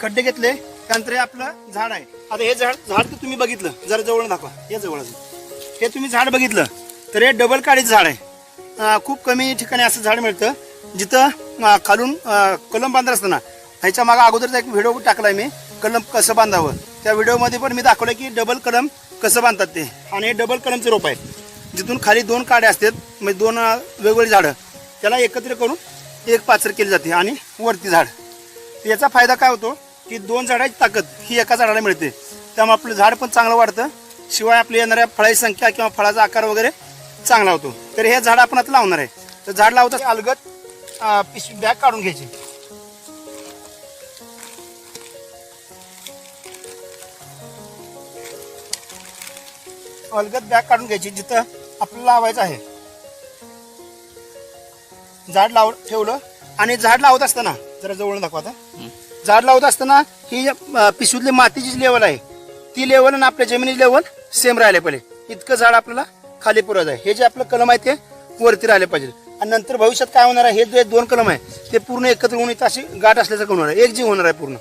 खड्डे घेतले त्यानंतर हे आपलं झाड आहे. आता हे झाड झाड तर तुम्ही बघितलं. जरा जवळ दाखवा. हे जवळ हे तुम्ही झाड बघितलं. तर हे डबल काडीचं झाड आहे. खूप कमी ठिकाणी असं झाड मिळतं. जिथं खालून कलम बांधत असताना ह्याच्या मागे अगोदरचा एक व्हिडिओ टाकलाय मी कलम कसं बांधावं. त्या व्हिडिओमध्ये पण मी दाखवलं की डबल कलम कसं बांधतात ते. आणि हे डबल कलमचे रोप आहे जिथून खाली दोन काड्या असतात म्हणजे दोन वेगवेगळी झाडं. त्याला एकत्र करून एक पाचर केली जाते आणि वरती झाड. याचा फायदा काय होतो की दोन झाडाची ताकद ही एका झाडाला मिळते. त्यामुळे आपलं झाड पण चांगलं वाढतं. शिवाय आपली येणाऱ्या फळाची संख्या किंवा फळाचा आकार वगैरे चांगला होतो. तर हे झाड आपण आता लावणार आहे. तर झाड लावताच अलगत पिशवी बॅग काढून घ्यायची. अलगत बॅग काढून घ्यायची जिथं आपल्याला लावायचं आहे. झाड लाव ठेवलं आणि झाड लावत असताना जरा जवळ दाखवा आता. झाड लावत असताना ही पिशवीतली मातीची जी लेवल आहे. ती लेवल आणि आपल्या जमिनीची लेवल सेम राहिले पाहिजे. इतकं झाड आपल्याला खाली पुरत आहे. हे जे आपलं कलम आहे ते वरती राहिले पाहिजे. आणि नंतर भविष्यात काय होणार आहे? हे जे दोन कलम आहे ते पूर्ण एकत्र होऊन इथं अशी गाठ असल्याचं होणार आहे. एक जीव होणार आहे पूर्ण.